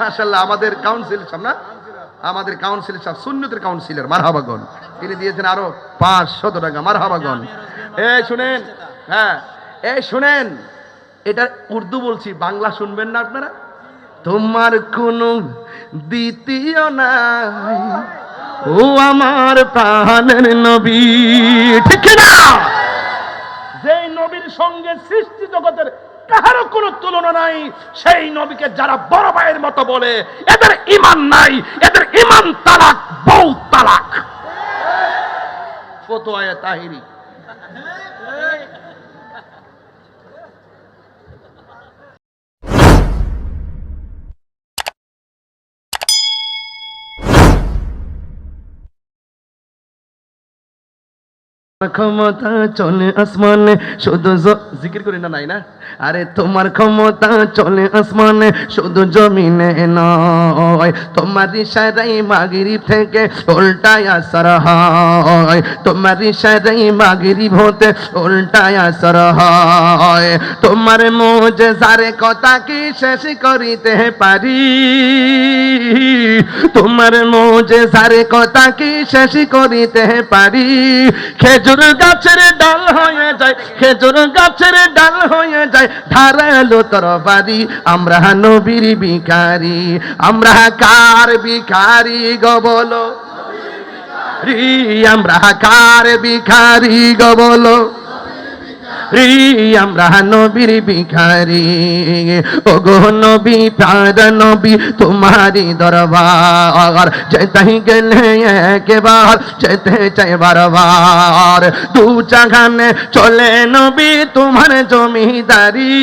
মাশাল্লাহ আমাদের কাউন্সিল সাহেব না? আমাদের কাউন্সিল সাহেব সুন্নতের কাউন্সিলর মারহাবাগন তিনি দিয়েছেন আরও পাঁচশত টাকা মারহাবাগন এ শুনেন হ্যাঁ এ শুনেন, এটা উর্দু বলছি, বাংলা শুনবেন না আপনারা? তোমার কোনো দ্বিতীয় নাই, ও আমার প্রাণের নবী। ঠিক না যেই নবীর সঙ্গে সৃষ্টি জগতের কাহারও কোনো তুলনা নাই। সেই নবীকে যারা বড় ভাইয়ের মতো বলে, এদের ইমান নাই, এদের ইমান তালাক, বউ তালাক। ফতোয়া তাহিরি। ক্ষমতা চলে আসমানে, শুধু জিকির করি না, নাই না? আরে তোমার ক্ষমতা চলে আসমানে, শুধু জমিনে নয়। তোমার ইশারাই মাগিরি থেকে উল্টায় আসর হয়। তোমার ইশারাই মাগিরি হতে উল্টায় আসর হয়। তোমার মোজে সারে কথা কি শেষ করিতে পারি? তোমার মোজে সারে কথা কি শেষ করিতে পারি? খেজুর গাছের ডাল হয়ে যায়, খেজুর গাছের ডাল হয়ে যায়, ধারালো তরবারি, আমরা নবীর বিকারি আমরা কার বিকারি গো বলো? আমরা কার বিকারি গো বলো? রি আমরা নবীর ভিখারি। ও গো নবী প্যার নবী তোমারি দরবার। যেতাই গেলে একবার, যেতে চাই বারবার। দু জাগানে চলে নবী, তোমার জমিদারি।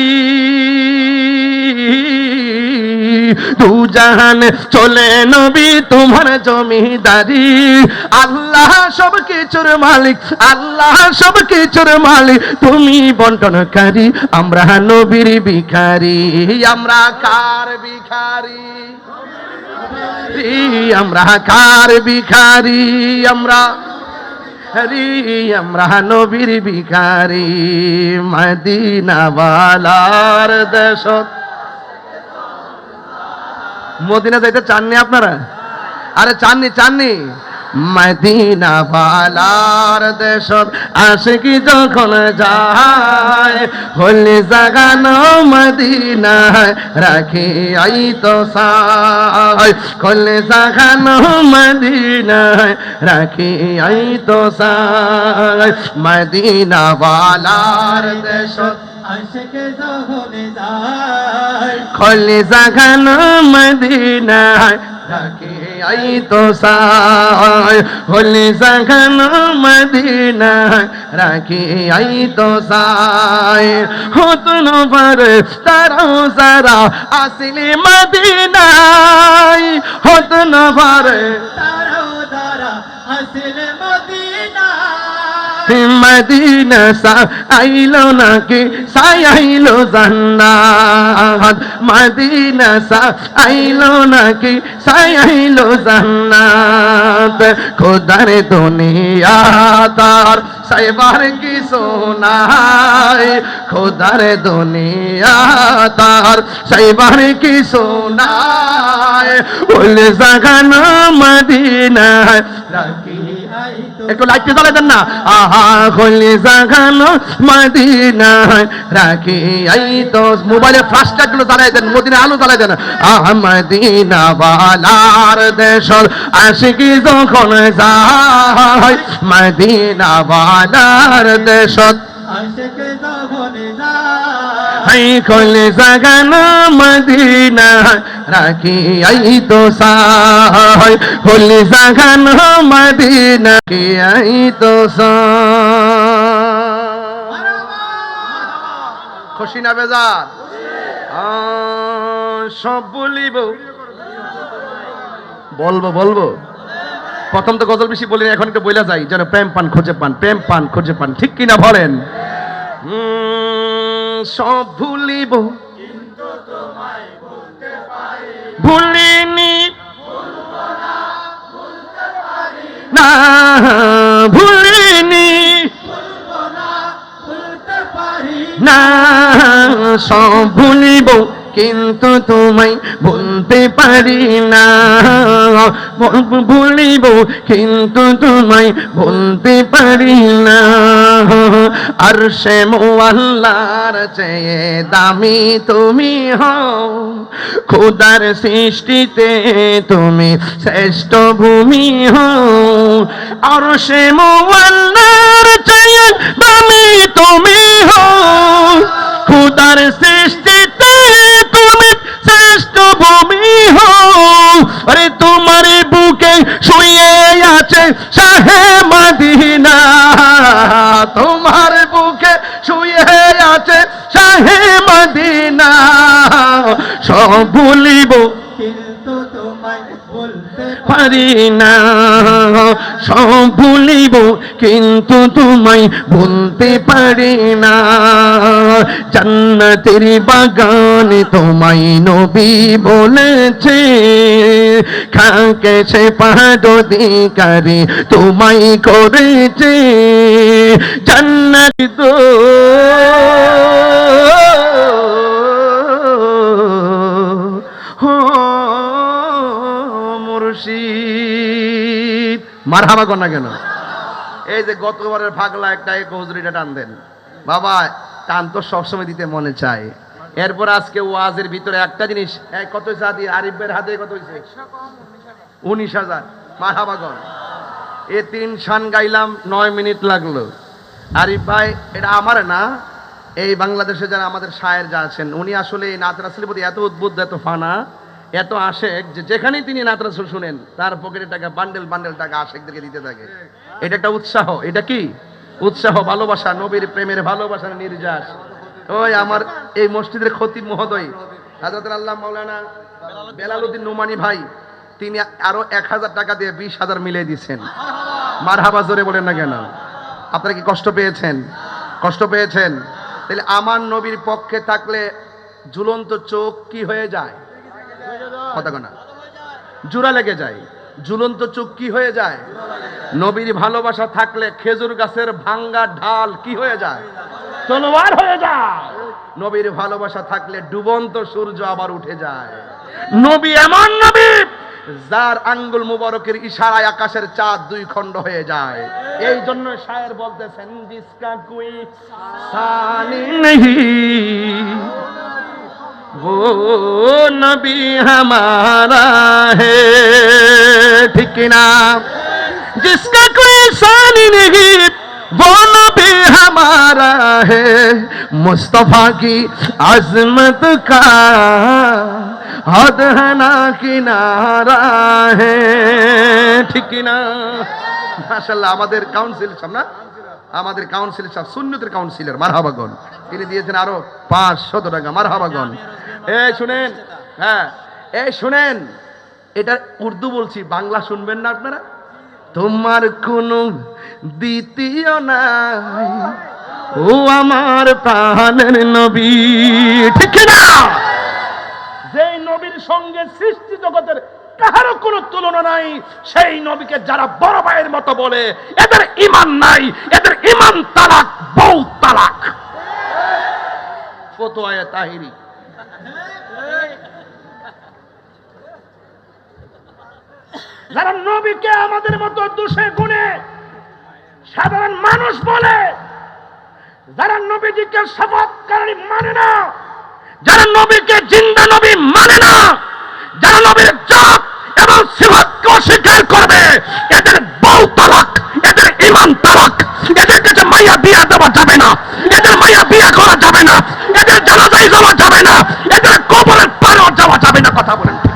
দু জাহান চলে নবী তোমার জমিদারি। আল্লাহ সব কিছুর মালিক, আল্লাহ সব কিছুর মালিক। তুমি বন্টনকারী, আমরা নবীর ভিখারি। আমরা কার ভিখারি? আমরা কার ভিখারি? আমরা হরি আমরা নবীর ভিখারি। মদিনাওয়ালার দেশত মদিনা যাইতে চাননি আপনারা? আরে চাননি চাননি। মদিনা বালার দেশত আশিকি যখন যায়, হলি জাগানো মদিনায় রাখি আই তো সাই হলি জাগানো মদিনায় রাখি আই তো সাই মদিনা জহনে যায় খলি জাগানো মদিনায়, রাখি আই তো সাই হলি জাগানো মদিনায়, রাখি আই তো সাই হতন পর তারাও সারা আসলি মদিনায় মদিনা সা আইলো নাকি সাই আইলো জান্নাত মদিনা সা আইলো নাকি সাই আইলো জান্নাত খোদার দুনিয়া তার সাইবার কি সোনাই খোদার দুনিয়া তার সাইবার কি সোনাই বলে জাগানো মদিনা রাখি আই তো একটু লাইটটা জ্বালাই দেন না। আহা, খলি জাগানো মদিনায় রাখি। আই তো মোবাইলে ফ্লাশটা গুলো জ্বালাই দেন মদিনা আলো জ্বালাই দেন। আহা মদিনা বালার দেশর আশিকি যখন যায় মদিনা বালার দেশত আশকে জহনে যায় হাই খলে জাগানো মদিনা রাখি আই তো সাই খলে জাগানো মদিনা কি আই তো খুশি না বেজার সব বলিব বলব বলব প্রথম তো গজল বেশি বলি এখন একটু বইলা যাই। যেন প্রেম পান খুঁজে পান প্রেম পান খুঁজে পান ঠিক কিনা বলেন? উম, সব ভুলিব। ভুলিনি না। ভুলিনি না সব ভুলিব। কিন্তু তোমায় বলতে পারি না। ভুলিব কিন্তু তোমায় বলতে পারি না। আর সে মোয়াল্লার চেয়ে দামি তুমি হও। খোদার সৃষ্টিতে তুমি শ্রেষ্ঠ ভূমি হও। আর সে মোয়াল্লার চেয়ে দামি তুমি হও। খুদার সৃষ্টিতে ভুলিব। কিন্তু তোমায় বলতে পারি না। সব ভুলিব কিন্তু তোমায় বলতে পারি না। জান্নাতের বাগানে তোমায় নবী বলেছে। খাকে সে পাদধিকারী তোমায় করেছে। জান্নাত দো মুর্শিদ মারহাবা কর না কেন? এই যে গতবারের ফাগলা একটা এক হুজুরিটা টান দেন। বাবা, টান তো সবসময় দিতে মনে চায়। এরপর আজকে ওয়াজের ভিতরে একটা জিনিস কত হয়েছে আরিফের হাতে কত উনিশ হাজার। মারহাবা কর। এ তিন শান গাইলাম, নয় মিনিট লাগল। আরিফ ভাই, এটা আমার না। এই বাংলাদেশে যারা আমাদের শায়ের যা আছেন, উনি আসলে এই রাসুলের প্রতি এত উদ্বুদ্ধ, এত ফানা। এত আশেক যে যেখানেই তিনি নাত রাসুল শুনেন, তার পকেটে টাকা, বান্ডেল বান্ডেল টাকা আশেকদেরকে দিতে থাকে। এটা একটা উৎসাহ। এটা কি? উৎসাহ, ভালোবাসা, নবীর প্রেমের ভালোবাসার নির্যাস। ওই আমার এই মসজিদের ক্ষতি মহোদয় হাজরত আল্লাহ মাওলানা বেলালুদ্দিন নোমানি ভাই, তিনি আরও এক হাজার টাকা দিয়ে বিশ হাজার মিলিয়ে দিচ্ছেন মার হাবা জোরে বলেন না কেন? আপনারা কি কষ্ট পেয়েছেন? কষ্ট পেয়েছেন? তাহলে আমার নবীর পক্ষে থাকলে ঝুলন্ত চোখ কি হয়ে যায়? কথা না। জোড়া লেগে যায় ঝুলন্ত চোখ কি হয়ে যায়। নবীর ভালোবাসা থাকলে খেজুর গাছের ভাঙ্গা ঢাল কি হয়ে যায়? তলোয়ার হয়ে যায়। নবীর ভালোবাসা থাকলে ডুবন্ত সূর্য আবার উঠে যায়। নবী এমন নবী। যার আঙ্গুল মুবারকের ইশারায় আকাশের চাঁদ দুই খণ্ড হয়ে যায়। এই জন্য শায়ের বলতেছেন জিসকা কুই সানি নেহি वो नबी हमारा है ठीक ना जिसका कोई शान नहीं वो नबी हमारा है मुस्तफा की अजमत का हद है ना किनारा है ঠিক না মাশাল্লাহ আমাদের কাউন্সিল সব না আমাদের কাউন্সিল সব শূন্যতের কাউন্সিলর মারহাবাগন তিনি দিয়েছেন আরো পাঁচশত টাকা মারহাবাগন এ, শুনেন। হ্যাঁ। এ, শুনেন। এটা উর্দু বলছি, বাংলা শুনবেন না আপনারা? তোমার কোনো দ্বিতীয় নাই। ও আমার প্রাণের নবী। ঠিক না যেই নবীর সঙ্গে সৃষ্টি জগতের কারও কোনো তুলনা নাই, সেই নবীকে যারা বড় ভাইয়ের মতো বলে, এদের ইমান নাই, এদের ইমান তালাক, বউ তালাক। ফতোয়া তাহিরি। যারা নবীকে আমাদের মতো দোষে গুণে সাধারণ মানুষ বলে, যারা নবীজিকে শপথকারী মানে না, যারা নবীকে জিন্দা নবী মানে না, যারা নবীর জাত এবং সিফাতকে অস্বীকার করবে কথা বলেন ঠিক।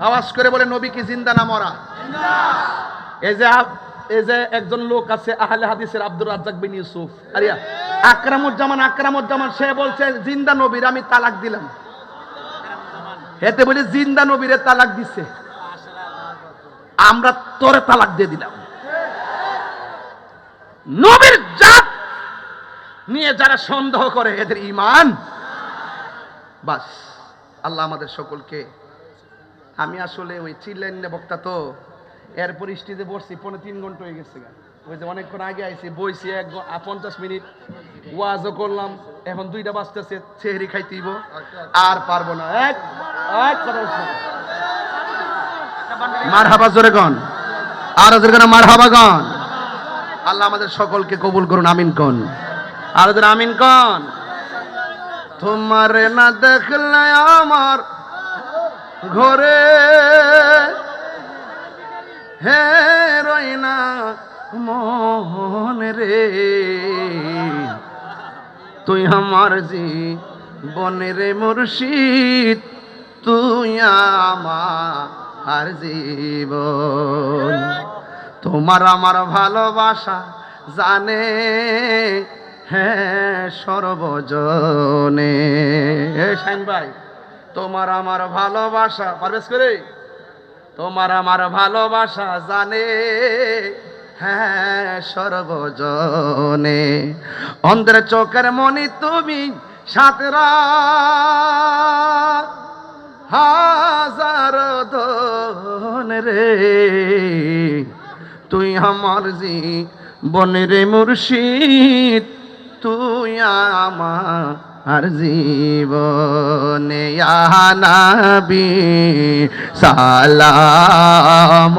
আওয়াজ করে বলে নবী কি জিন্দা না মরা এই যে এই যে একজন লোক আছে, আহলে হাদিসের আব্দুর রাজ্জাক বিন ইউসুফ। আরিয়া, আকরামুজ্জামান আকরামুজ্জামান, সে বলছে, জিন্দা নবীর আমি তালাক দিলাম। এতে বলে, জিন্দা নবীরে তালাক দিছে। আমরা তোরে তালাক দিয়ে দিলাম। নবীর জাত নিয়ে যারা সন্দেহ করে, এদের ইমান বাস, আল্লাহ আমাদের সকলকে, আমি আসলে ওই চিল্লেন বক্তা তো এরপর স্টেজে বসছি পনেরো তিন ঘণ্টা হয়ে গেছে ওই যে অনেকক্ষণ আগে আইছি, বইছি এক পঞ্চাশ মিনিট। ওয়াজও করলাম, এখন দুইটা বাজতেছে চেহারি খাইতেইব আর পারব না। এক এক কথা ঘরে হে রইনা মোহন রে। তুই আমার জি রে মুর্শিদ, তুই আমার জীবন। তোমার আমার ভালোবাসা জানে হ্যাঁ সর্বজনে। এ শাইন ভাই, তোমার আমার ভালোবাসা পারবেশ করে। তোমার আমার ভালোবাসা জানে হ্যাঁ সর্বজনে। অন্ধের চোখের মনি তুমি সাতরা হাজার ধন রে। তুই আমার জি বনের মুর্শিদ, তুই আমার জীবনে ইয়া নবী সালাম।